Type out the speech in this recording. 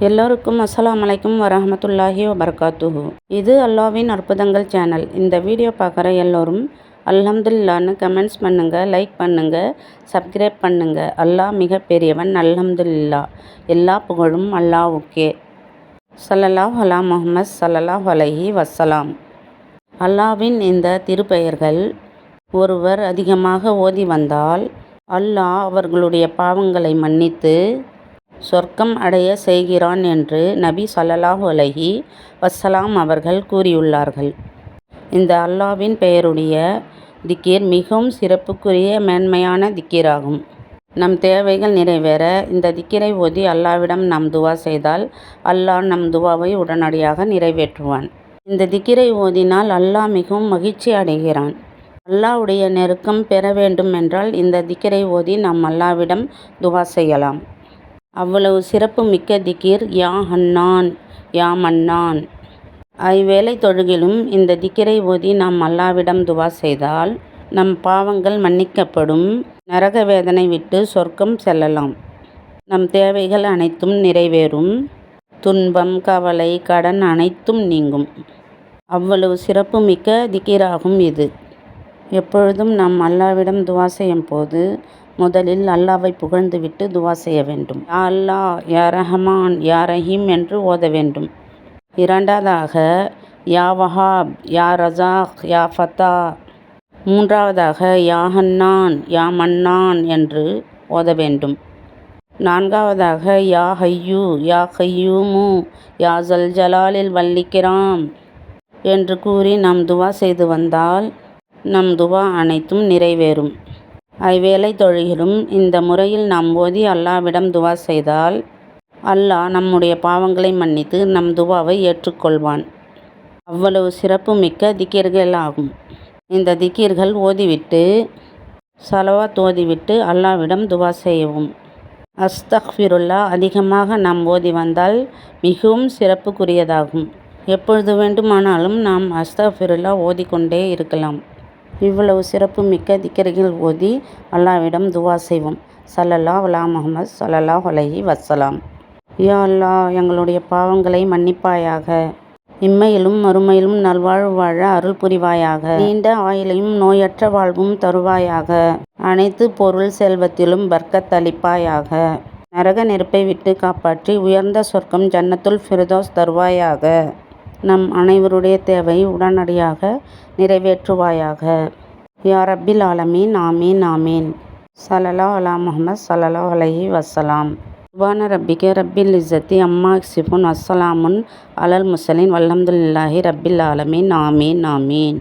எல்லோருக்கும் அஸ்லாம் அலைக்கும் வரமத்துல்லாஹி வபர்காத்துஹு. இது அல்லாஹ்வின் அற்புதங்கள் சேனல் இந்த வீடியோ பார்க்குற எல்லோரும் அல்ஹம்துல்லான்னு கமெண்ட்ஸ் பண்ணுங்கள் லைக் பண்ணுங்கள் சப்ஸ்கிரைப் பண்ணுங்கள் அல்லாஹ் மிக பெரியவன் எல்லா புகழும் அல்லாஹ் ஓகே சல்லாஹ் அலா முஹம்மத் சல்லாஹ் அலஹி வசலாம் அல்லாஹ்வின் இந்த திருப்பெயர்கள் ஒருவர் அதிகமாக ஓதி வந்தால் அல்லாஹ் அவர்களுடைய பாவங்களை மன்னித்து சொர்க்கம் அடைய செய்கிறான் என்று நபி ஸல்லல்லாஹு அலஹி வசலாம் அவர்கள் கூறியுள்ளார்கள். இந்த அல்லாஹ்வின் பெயருடைய திக்கீர் மிகவும் சிறப்புக்குரிய மேன்மையான திக்கீராகும். நம் தேவைகள் நிறைவேற இந்த திக்கிரை ஓதி அல்லாவிடம் நாம் துவா செய்தால் அல்லாஹ் நம் துவாவை உடனடியாக நிறைவேற்றுவான். இந்த திக்கிரை ஓதினால் அல்லாஹ் மிகவும் மகிழ்ச்சி அடைகிறான். அல்லாஹ்வுடைய நெருக்கம் பெற வேண்டும் என்றால் இந்த திக்கிரை ஓதி நாம் அல்லாவிடம் துவா செய்யலாம். அவ்வளவு சிறப்பு மிக்க திக்கீர் யா ஹன்னான் யா மன்னான். ஐவேளை தொழுகிலும் இந்த திக்கிரை ஓதி நாம் அல்லாவிடம் துவா செய்தால் நம் பாவங்கள் மன்னிக்கப்படும். நரக வேதனை விட்டு சொர்க்கம் செல்லலாம். நம் தேவைகள் அனைத்தும் நிறைவேறும். துன்பம் கவலை கடன் அனைத்தும் நீங்கும். அவ்வளவு சிறப்பு மிக்க திக்கீராகும் இது. எப்பொழுதும் நாம் அல்லாவிடம் துவா செய்யும் போது முதலில் அல்லாவை புகழ்ந்துவிட்டு துவா செய்ய வேண்டும். யா அல்லா யா ரஹமான் யா ரஹீம் என்று ஓத வேண்டும். இரண்டாவதாக யா வஹாப் யா ரஜாக் யா ஃபத்தா. மூன்றாவதாக யா ஹன்னான் யா மன்னான் என்று ஓத வேண்டும். நான்காவதாக யா ஹையூ யா ஹையூமு யா ஜல் ஜலாலில் வல்லிக்கிராம் என்று கூறி நாம் துவா செய்து வந்தால் நம் துவா அனைத்தும் நிறைவேறும். ஐவேளை தொழுகிலும் இந்த முறையில் நாம் ஓதி அல்லாவிடம் துவா செய்தால் அல்லாஹ் நம்முடைய பாவங்களை மன்னித்து நம் துவாவை ஏற்றுக்கொள்வான். அவ்வளவு சிறப்பு மிக்க திக்கீர்கள் ஆகும். இந்த திக்கீர்கள் ஓதிவிட்டு சலவாத் ஓதிவிட்டு அல்லாவிடம் துவா செய்யவும். அஸ்தக்ஃபிருல்லா அதிகமாக நாம் ஓதி வந்தால் மிகவும் சிறப்புக்குரியதாகும். எப்பொழுது வேண்டுமானாலும் நாம் அஸ்தக்ஃபிருல்லா ஓதிக்கொண்டே இருக்கலாம். இவ்வளவு சிறப்பு மிக்க திக்கர்கள் ஓதி அல்லாவிடம் துவா செய்வோம். சல்லல்லா அலா முகமது சல்லல்லா அலைஹி வசலாம் யா அல்லா எங்களுடைய பாவங்களை மன்னிப்பாயாக. இம்மையிலும் மறுமையிலும் நல்வாழ்வு வாழ அருள் புரிவாயாக. நீண்ட ஆயிலையும் நோயற்ற வாழ்வும் தருவாயாக. அனைத்து பொருள் செல்வத்திலும் பர்க்கத்தளிப்பாயாக நரக நெருப்பை விட்டு காப்பாற்றி உயர்ந்த சொர்க்கம் ஜன்னத்துல் ஃபிர்தோஸ் தருவாயாக. நம் அனைவருடைய தேவை உடனடியாக நிறைவேற்றுவாயாக. யா ரப்பில் ஆலமீன் ஆமீன் ஆமீன். சலலா அலா முகமது சலலா அலஹி வசலாம் சுபான ரப்பிக ரப்பில் இஸ்ஸத்தி அம்மா சிஃபுன் அஸ்ஸலாமுன் அலல் முசலின் வல்லம்துல்லாஹி ரப்பில் ஆலமீன் ஆமீன் ஆமீன்.